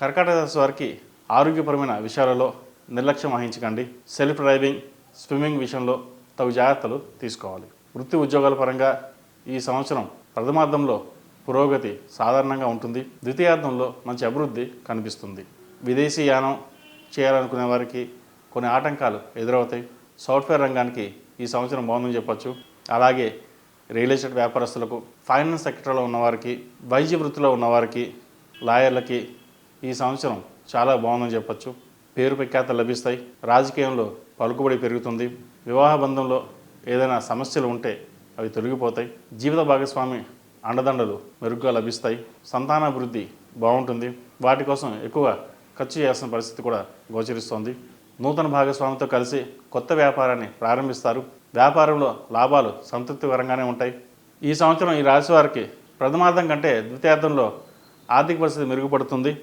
కర్కాటక రాశి వారికి ఆరోగ్యపరమైన విషయాలలో నిర్లక్ష్యం వహించకండి. సెల్ఫ్ డ్రైవింగ్ స్విమ్మింగ్ విషయంలో తగు జాగ్రత్తలు తీసుకోవాలి. వృత్తి ఉద్యోగాల పరంగా ఈ సంవత్సరం ప్రథమార్థంలో పురోగతి సాధారణంగా ఉంటుంది. ద్వితీయార్థంలో మంచి అభివృద్ధి కనిపిస్తుంది. విదేశీ యానం చేయాలనుకునే వారికి కొన్ని ఆటంకాలు ఎదురవుతాయి. సాఫ్ట్వేర్ రంగానికి ఈ సంవత్సరం బాగుందని చెప్పొచ్చు. అలాగే రియల్ ఎస్టేట్ వ్యాపారస్తులకు ఫైనాన్స్ సెక్టర్లో ఉన్నవారికి వైద్య వృత్తిలో ఉన్నవారికి లాయర్లకి ఈ సంవత్సరం చాలా బాగుందని చెప్పచ్చు. పేరు ప్రఖ్యాత లభిస్తాయి. రాజకీయంలో పలుకుబడి పెరుగుతుంది. వివాహ బంధంలో ఏదైనా సమస్యలు ఉంటే అవి తొలగిపోతాయి. జీవిత భాగస్వామి అండదండలు మెరుగ్గా లభిస్తాయి. సంతానాభివృద్ధి బాగుంటుంది. వాటి కోసం ఎక్కువ ఖర్చు చేయాల్సిన పరిస్థితి కూడా గోచరిస్తోంది. నూతన భాగస్వామితో కలిసి కొత్త వ్యాపారాన్ని ప్రారంభిస్తారు. వ్యాపారంలో లాభాలు సంతృప్తికరంగానే ఉంటాయి. ఈ సంవత్సరం ఈ రాశి వారికి ప్రథమార్థం కంటే ద్వితీయార్థంలో ఆర్థిక పరిస్థితి మెరుగుపడుతుంది.